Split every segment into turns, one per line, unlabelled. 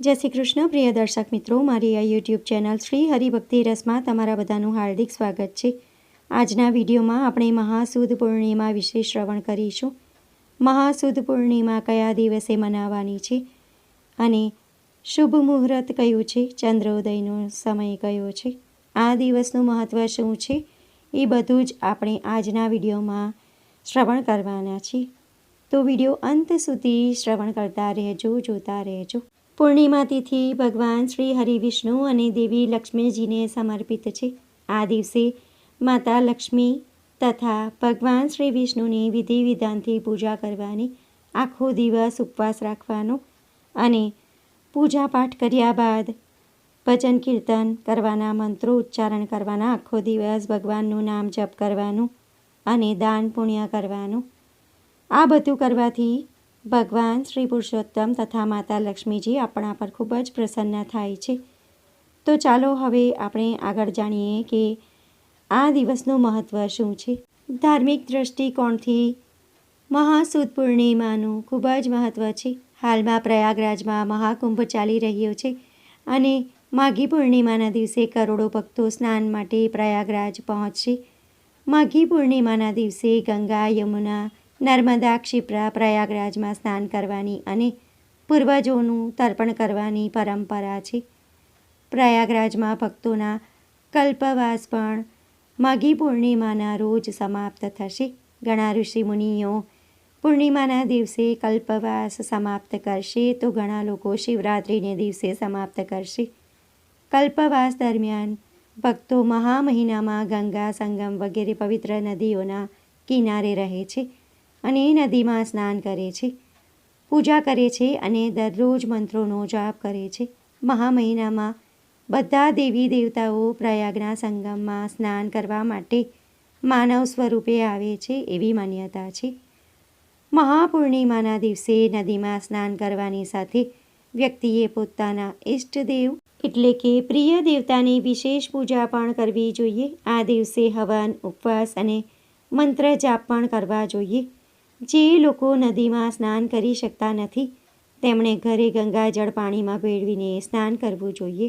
જય શ્રી કૃષ્ણ, પ્રિય દર્શક મિત્રો. મારી આ યુટ્યુબ ચેનલ શ્રી હરિભક્તિ રસમાં તમારા બધાનું હાર્દિક સ્વાગત છે. આજના વિડીયોમાં આપણે મહાસુદ પૂર્ણિમા વિશે શ્રવણ કરીશું. મહાસુદ પૂર્ણિમા કયા દિવસે મનાવવાની છે અને શુભ મુહૂર્ત કયું છે? ચંદ્રોદયનો સમય કયો છે? આ દિવસનું મહત્ત્વ શું છે? એ બધું જ આપણે આજના વિડીયોમાં શ્રવણ કરવાના છીએ. તો વીડિયો અંત સુધી શ્રવણ કરતા રહેજો, જોતા રહેજો. પૂર્ણિમા તિથિ ભગવાન શ્રી હરિવિષ્ણુ અને દેવી લક્ષ્મીજીને સમર્પિત છે. આ દિવસે માતા લક્ષ્મી તથા ભગવાન શ્રી વિષ્ણુની વિધિ વિધાનથી પૂજા કરવાની આખો દિવસ ઉપવાસ રાખવાનો અને પૂજાપાઠ કર્યા બાદ ભજન કીર્તન કરવાના મંત્રો ઉચ્ચારણ કરવાના આખો દિવસ ભગવાનનું નામ જપ કરવાનું અને દાન પુણ્ય કરવાનું. આ બધું કરવાથી ભગવાન શ્રી પુરુષોત્તમ તથા માતા લક્ષ્મીજી આપણા પર ખૂબ જ પ્રસન્ન થાય છે. તો ચાલો હવે આપણે આગળ જાણીએ કે આ દિવસનું મહત્ત્વ શું છે. ધાર્મિક દ્રષ્ટિકોણથી મહાસુદ પૂર્ણિમાનું ખૂબ જ મહત્ત્વ છે. હાલમાં પ્રયાગરાજમાં મહાકુંભ ચાલી રહ્યો છે અને માઘી પૂર્ણિમાના દિવસે કરોડો ભક્તો સ્નાન માટે પ્રયાગરાજ પહોંચશે. માઘી પૂર્ણિમાના દિવસે ગંગા, યમુના નર્મદા ક્ષિપ્રા પ્રયાગરાજમાં સ્નાન કરવાની અને પૂર્વજોનું તર્પણ કરવાની પરંપરા છે. પ્રયાગરાજમાં ભક્તોના કલ્પવાસ પણ માઘી પૂર્ણિમાના રોજ સમાપ્ત થશે. ઘણા ઋષિ મુનિઓ પૂર્ણિમાના દિવસે કલ્પવાસ સમાપ્ત કરશે તો ઘણા લોકો શિવરાત્રિને દિવસે સમાપ્ત કરશે. કલ્પવાસ દરમિયાન ભક્તો મહા મહિનામાં ગંગા સંગમ વગેરે પવિત્ર નદીઓના કિનારે રહે છે. અને નદીમાં સ્નાન કરે છે. પૂજા કરે છે અને દરરોજ મંત્રોનો જાપ કરે છે. મહા મહિનામાં બધા દેવી દેવતાઓ પ્રયાગના સંગમમાં સ્નાન કરવા માટે માનવ સ્વરૂપે આવે છે એવી માન્યતા છે. મહાપૂર્ણિમાના દિવસે નદીમાં સ્નાન કરવાની સાથે વ્યક્તિએ પોતાના ઈષ્ટદેવ એટલે કે પ્રિય દેવતાની વિશેષ પૂજા પણ કરવી જોઈએ. આ દિવસે હવન, ઉપવાસ અને મંત્ર જાપ પણ કરવા જોઈએ. જે લોકો નદીમાં સ્નાન કરી શકતા નથી, તેમણે ઘરે ગંગાજળ પાણીમાં ભેળવીને સ્નાન કરવું જોઈએ.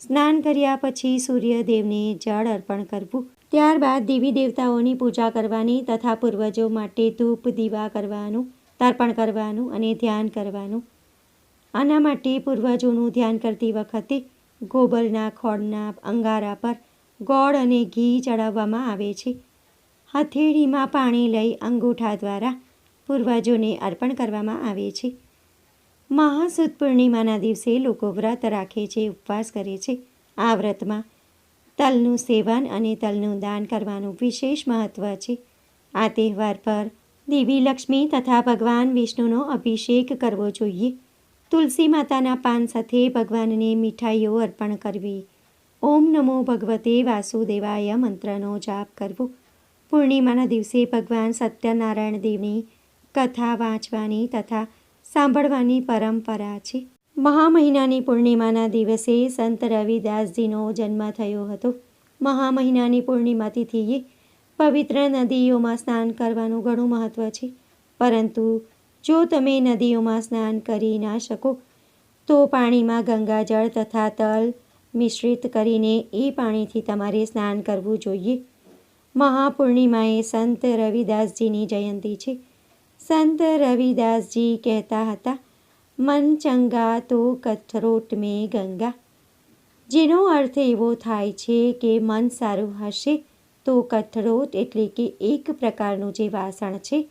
સ્નાન કર્યા પછી સૂર્યદેવને જળ અર્પણ કરવું, ત્યારબાદ દેવી દેવતાઓની પૂજા કરવાની તથા પૂર્વજો માટે ધૂપ, દીવા કરવાનું, તર્પણ કરવાનું અને ધ્યાન કરવાનું. આના માટે પૂર્વજોનું ધ્યાન કરતી વખતે ગોબરના ખોળના અંગારા પર ગોળ અને ઘી ચડાવવામાં આવે છે. હથેળીમાં પાણી લઈ અંગૂઠા દ્વારા પૂર્વજોને અર્પણ કરવામાં આવે છે. મહાસુદ પૂર્ણિમાના દિવસે લોકો વ્રત રાખે છે, ઉપવાસ કરે છે. આ વ્રતમાં તલનું સેવન અને તલનું દાન કરવાનું વિશેષ મહત્ત્વ છે. આ તહેવાર પર દેવી લક્ષ્મી તથા ભગવાન વિષ્ણુનો અભિષેક કરવો જોઈએ. તુલસી માતાના પાન સાથે ભગવાનને મીઠાઈઓ અર્પણ કરવી. ઓમ નમો ભગવતે વાસુદેવાય મંત્રનો જાપ કરવો. પૂર્ણિમાના દિવસે ભગવાન સત્યનારાયણ દેવની કથા વાંચવાની તથા સાંભળવાની પરંપરા છે. મહા મહિનાની પૂર્ણિમાના દિવસે સંત રવિદાસજીનો જન્મ થયો હતો. મહા મહિનાની પૂર્ણિમા તિથિએ પવિત્ર નદીઓમાં સ્નાન કરવાનું ઘણું મહત્ત્વ છે. પરંતુ જો તમે નદીઓમાં સ્નાન કરી ના શકો, તો પાણીમાં ગંગાજળ તથા તલ મિશ્રિત કરીને એ પાણીથી તમારે સ્નાન કરવું જોઈએ. મહાપૂર્ણિમાએ સંત રવિદાસજીની જયંતી છે. સંત રવિદાસજી કહેતા હતા, મન ચંગા તો કથરોટ મેં ગંગા. જેનો અર્થ એવો થાય છે કે મન સારું હશે તો કથરોટ એટલે કે એક પ્રકારનું જે વાસણ છે,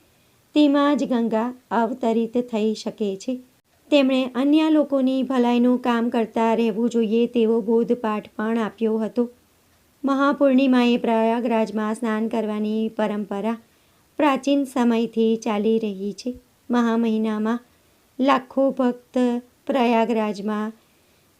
તેમાં જ ગંગા અવતરિત થઈ શકે છે. તેમણે અન્ય લોકોની ભલાઈનું કામ કરતા રહેવું જોઈએ તેવો બોધપાઠ પણ આપ્યો હતો. મહાપૂર્ણિમાએ પ્રયાગરાજમાં સ્નાન કરવાની પરંપરા પ્રાચીન સમયથી ચાલી રહી છે. મહા મહિનામાં લાખો ભક્ત પ્રયાગરાજમાં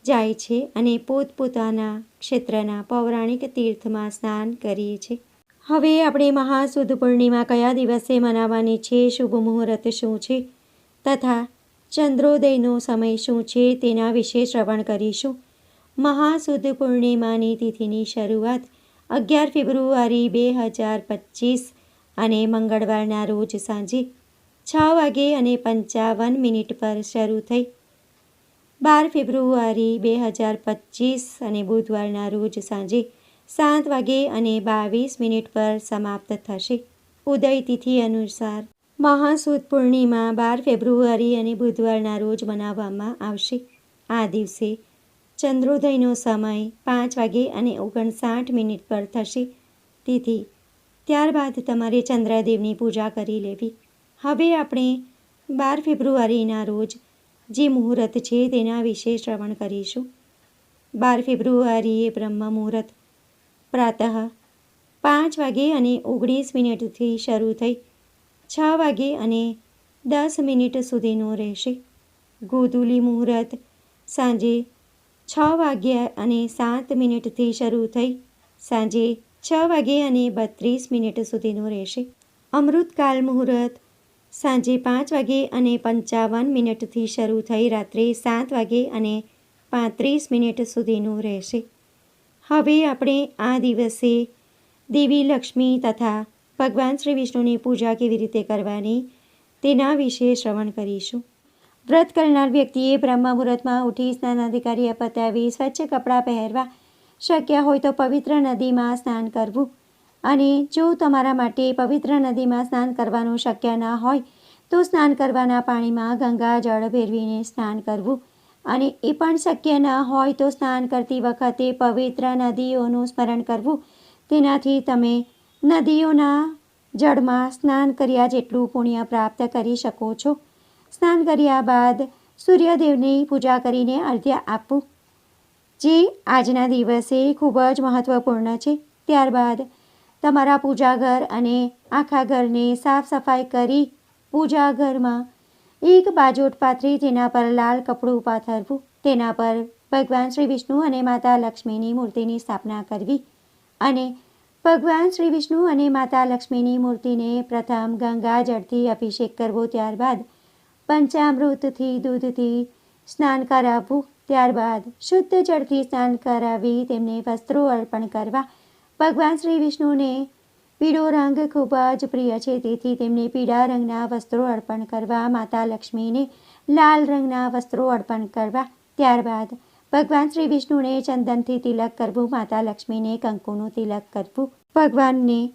જાય છે અને પોતપોતાના ક્ષેત્રના પૌરાણિક તીર્થમાં સ્નાન કરીએ છે. હવે આપણે મહાસુદ પૂર્ણિમા કયા દિવસે મનાવવાની છે? શુભ મુહૂર્ત શું છે? તથા ચંદ્રોદયનો સમય શું છે? તેના વિશે શ્રવણ કરીશું. મહાસુદ પૂર્ણિમાની તિથિની શરૂઆત અગિયાર ફેબ્રુઆરી બે હજાર પચીસ અને મંગળવારના રોજ સાંજે છ વાગે અને પંચાવન મિનિટ પર શરૂ થઈ. બાર ફેબ્રુઆરી બે હજાર પચીસ અને બુધવારના રોજ સાંજે સાત વાગે અને બાવીસ મિનિટ પર સમાપ્ત થશે. ઉદય તિથિ અનુસાર મહાસુદ પૂર્ણિમા બાર ફેબ્રુઆરી અને બુધવારના રોજ મનાવવામાં આવશે. આ દિવસે ચંદ્રોદયનો સમય પાંચ વાગે અને ઓગણસાઠ મિનિટ પર થશે. તેથી. ત્યારબાદ તમારે ચંદ્રદેવની પૂજા કરી લેવી. હવે આપણે બાર ફેબ્રુઆરીના રોજ જે મુહૂર્ત છે તેના વિશે શ્રવણ કરીશું. બાર ફેબ્રુઆરીએ બ્રહ્મ મુહૂર્ત. પ્રાતઃ. પાંચ વાગે અને ઓગણીસ મિનિટથી શરૂ થઈ. છ વાગે અને દસ મિનિટ સુધીનો રહેશે. ગોધુલી મુહૂર્ત. સાંજે છ વાગ્યા અને સાત મિનિટથી શરૂ થઈ સાંજે છ વાગે અને બત્રીસ મિનિટ સુધીનું રહેશે. અમૃતકાલ મુહૂર્ત સાંજે પાંચ વાગે અને પંચાવન મિનિટથી શરૂ થઈ રાત્રે સાત વાગે અને પાંત્રીસ મિનિટ સુધીનું રહેશે. હવે આપણે આ દિવસે દેવી લક્ષ્મી તથા ભગવાન શ્રી વિષ્ણુની પૂજા કેવી રીતે કરવાની તેના વિશે શ્રવણ કરીશું. વ્રત કરનાર વ્યક્તિએ બ્રહ્મ મુહૂર્તમાં ઉઠી સ્નાનાધિકારી પતાવી સ્વચ્છ કપડાં પહેરવા શક્ય હોય તો પવિત્ર નદીમાં સ્નાન કરવું. અને જો તમારા માટે પવિત્ર નદીમાં સ્નાન કરવાનું શક્ય ના હોય, તો સ્નાન કરવાના પાણીમાં ગંગા જળ ભેરવીને સ્નાન કરવું. અને એ પણ શક્ય ન હોય તો સ્નાન કરતી વખતે પવિત્ર નદીઓનું સ્મરણ કરવું. તેનાથી તમે નદીઓના જળમાં સ્નાન કર્યા જેટલું પુણ્ય પ્રાપ્ત કરી શકો છો. સ્નાન કર્યા બાદ સૂર્યદેવની પૂજા કરીને અર્ધ્ય આપવું. જે આજના દિવસે ખૂબ જ મહત્ત્વપૂર્ણ છે. ત્યારબાદ તમારા પૂજા ઘર અને આખા ઘરને સાફ સફાઈ કરી પૂજા ઘરમાં એક બાજોટ પાથરી તેના પર લાલ કપડું પાથરવું તેના પર ભગવાન શ્રી વિષ્ણુ અને માતા લક્ષ્મીની મૂર્તિની સ્થાપના કરવી અને ભગવાન શ્રી વિષ્ણુ અને માતા લક્ષ્મીની મૂર્તિને પ્રથમ ગંગા જળથી અભિષેક કરવો. ત્યારબાદ પંચામૃતથી દૂધથી સ્નાન કરાવવું. ત્યારબાદ શુદ્ધ જળથી સ્નાન કરાવી તેમને વસ્ત્રો અર્પણ કરવા. ભગવાન શ્રી વિષ્ણુને પીળો રંગ ખૂબ જ પ્રિય છે. તેથી તેમને પીળા રંગના વસ્ત્રો અર્પણ કરવા, માતા લક્ષ્મીને લાલ રંગના વસ્ત્રો અર્પણ કરવા. ત્યારબાદ ભગવાન શ્રી વિષ્ણુને ચંદનથી તિલક કરવું, માતા લક્ષ્મીને કંકુનું તિલક કરવું. ભગવાનને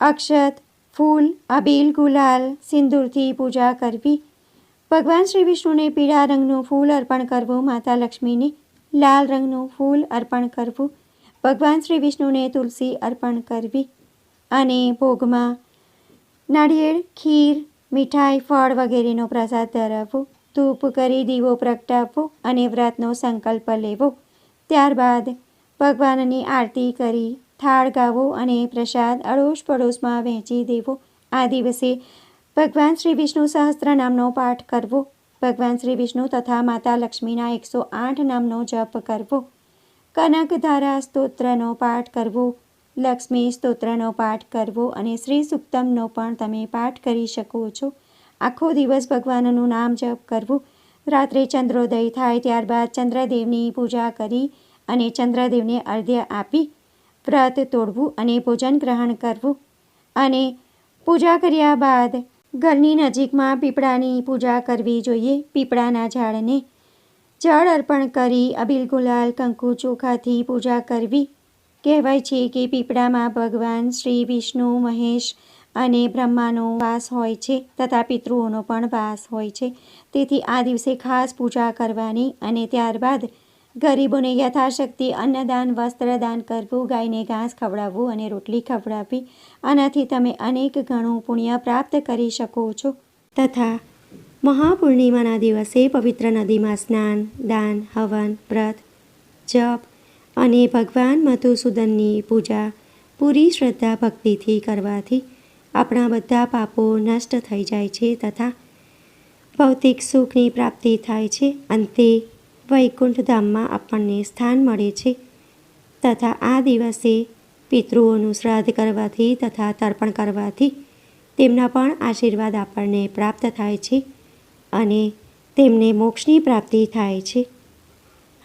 અક્ષત, ફૂલ, અબીલ, ગુલાલ, સિંદૂરથી પૂજા કરવી. ભગવાન શ્રી વિષ્ણુને પીળા રંગનું ફૂલ અર્પણ કરવું, માતા લક્ષ્મીને લાલ રંગનું ફૂલ અર્પણ કરવું, ભગવાન શ્રી વિષ્ણુને તુલસી અર્પણ કરવી અને ભોગમાં નાળિયેર, ખીર, મીઠાઈ, ફળ વગેરેનો પ્રસાદ ધરાવવો, ધૂપ કરી દીવો પ્રગટાવવો અને વ્રતનો સંકલ્પ લેવો. ત્યારબાદ ભગવાનની આરતી કરી, થાળ ગાવો અને પ્રસાદ અડોશ પડોશમાં વહેંચી દેવો. આ દિવસે ભગવાન શ્રી વિષ્ણુ સહસ્ત્ર નામનો પાઠ કરવો. ભગવાન શ્રી વિષ્ણુ તથા માતા લક્ષ્મીના એકસો આઠ નામનો જપ કરવો. કનકધારા સ્તોત્રનો પાઠ કરવો. લક્ષ્મી સ્તોત્રનો પાઠ કરવો અને શ્રી સુક્તમનો પણ તમે પાઠ કરી શકો છો. આખો દિવસ ભગવાનનું નામ જપ કરવું. રાત્રે ચંદ્રોદય થાય ત્યારબાદ ચંદ્રદેવની પૂજા કરી અને ચંદ્રદેવને અર્ધ્ય આપી વ્રત તોડવું અને ભોજન ગ્રહણ કરવું. અને પૂજા કર્યા બાદ ઘરની નજીકમાં પીપળાની પૂજા કરવી જોઈએ પીપળાના ઝાડને. જળ અર્પણ કરી અબીલ ગુલાલ કંકુ ચોખાથી પૂજા કરવી. કહેવાય છે કે પીપળામાં ભગવાન શ્રી વિષ્ણુ, મહેશ અને બ્રહ્માનો વાસ હોય છે તથા પિતૃઓનો પણ વાસ હોય છે. તેથી આ દિવસે ખાસ પૂજા કરવાની અને ત્યારબાદ ગરીબોને યથાશક્તિ અન્નદાન, વસ્ત્રદાન, કરવું, ગાયને ઘાસ ખવડાવવું અને રોટલી ખવડાવવી. આનાથી તમે અનેક ગણું પુણ્ય પ્રાપ્ત કરી શકો છો. તથા મહાપૂર્ણિમાના દિવસે પવિત્ર નદીમાં સ્નાન, દાન, હવન, વ્રત, જપ અને ભગવાન મધુસૂદનની પૂજા પૂરી શ્રદ્ધા ભક્તિથી કરવાથી આપણા બધા પાપો નષ્ટ થઈ જાય છે તથા ભૌતિક સુખની પ્રાપ્તિ થાય છે. અંતે વૈકુંઠ ધામમાં આપણને સ્થાન મળે છે. તથા આ દિવસે પિતૃઓનું શ્રાદ્ધ કરવાથી તથા તર્પણ કરવાથી તેમના પણ આશીર્વાદ આપણને પ્રાપ્ત થાય છે અને તેમને મોક્ષની પ્રાપ્તિ થાય છે.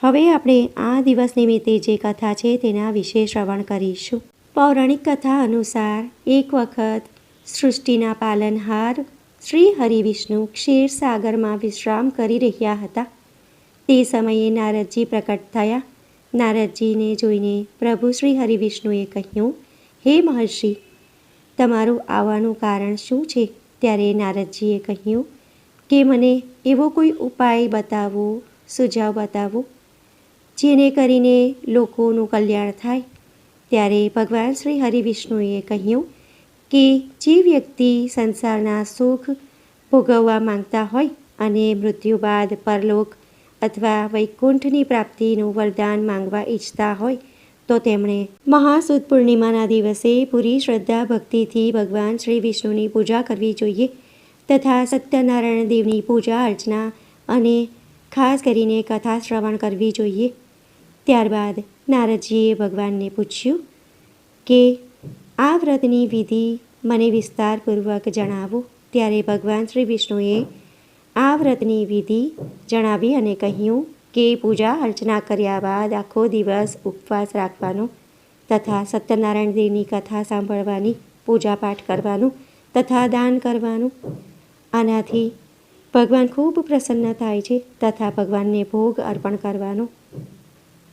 હવે આપણે આ દિવસ નિમિત્તે જે કથા છે તેના વિશે શ્રવણ કરીશું. પૌરાણિક કથા અનુસાર એક વખત સૃષ્ટિના પાલનહાર શ્રી હરિવિષ્ણુ ક્ષીરસાગરમાં વિશ્રામ કરી રહ્યા હતા. તે સમયે નારદજી પ્રકટ થયા. નારદજીને જોઈને પ્રભુ શ્રી હરિવિષ્ણુએ કહ્યું, હે મહર્ષિ, તમારું આવવાનું કારણ શું છે? ત્યારે નારદજીએ કહ્યું, કે મને એવો કોઈ ઉપાય બતાવો, સુઝાવ બતાવો, જેને કરીને લોકોનું કલ્યાણ થાય. ત્યારે ભગવાન શ્રી હરિવિષ્ણુએ કહ્યું, કે જે વ્યક્તિ સંસારના સુખ ભોગવવા માંગતા હોય અને મૃત્યુ બાદ પરલોક અથવા વૈકુંઠની પ્રાપ્તિનું વરદાન માંગવા ઈચ્છતા હોય, તો તેમણે મહાસુદ પૂર્ણિમાના દિવસે પૂરી શ્રદ્ધા ભક્તિથી ભગવાન શ્રી વિષ્ણુની પૂજા કરવી જોઈએ તથા સત્યનારાયણ દેવની પૂજા અર્ચના અને ખાસ કરીને કથા શ્રવણ કરવી જોઈએ. ત્યારબાદ નારદજીએ ભગવાનને પૂછ્યું કે, આ વ્રતની વિધિ મને વિસ્તારપૂર્વક જણાવો. ત્યારે ભગવાન શ્રી વિષ્ણુએ આ વ્રતની વિધિ જણાવી અને કહ્યું કે પૂજા અર્ચના કર્યા બાદ આખો દિવસ ઉપવાસ રાખવાનો તથા સત્યનારાયણ દેવની કથા સાંભળવાની, પૂજાપાઠ કરવાનું તથા દાન કરવાનું. આનાથી ભગવાન ખૂબ પ્રસન્ન થાય છે તથા ભગવાનને ભોગ અર્પણ કરવાનો.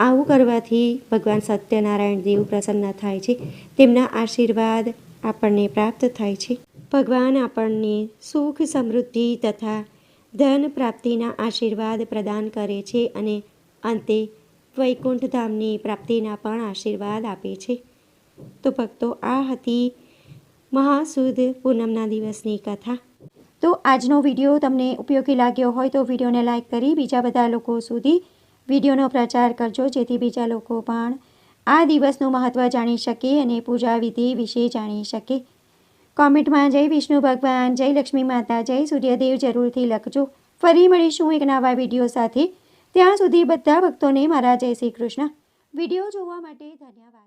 આવું કરવાથી ભગવાન સત્યનારાયણ દેવ પ્રસન્ન થાય છે. તેમના આશીર્વાદ આપણને પ્રાપ્ત થાય છે. ભગવાન આપણને સુખ સમૃદ્ધિ તથા ધન પ્રાપ્તિના આશીર્વાદ પ્રદાન કરે છે અને અંતે વૈકુંઠ ધામની પ્રાપ્તિના પણ આશીર્વાદ આપે છે. તો ભક્તો, આ હતી મહાસુદ પૂનમના દિવસની કથા. તો આજનો વીડિયો તમને ઉપયોગી લાગ્યો હોય તો વિડીયોને લાઈક કરી બીજા બધા લોકો સુધી વિડીયોનો પ્રચાર કરજો, જેથી બીજા લોકો પણ આ દિવસનું મહત્ત્વ જાણી શકે અને પૂજા વિધિ વિશે જાણી શકે. કોમેન્ટમાં જય વિષ્ણુ ભગવાન, જય લક્ષ્મી માતા, જય સૂર્યદેવ જરૂરથી લખજો. ફરી મળીશું એક નવા વીડિયો સાથે. ત્યાં સુધી બધા ભક્તોને મારા જય શ્રી કૃષ્ણ. વીડિયો જોવા માટે ધન્યવાદ.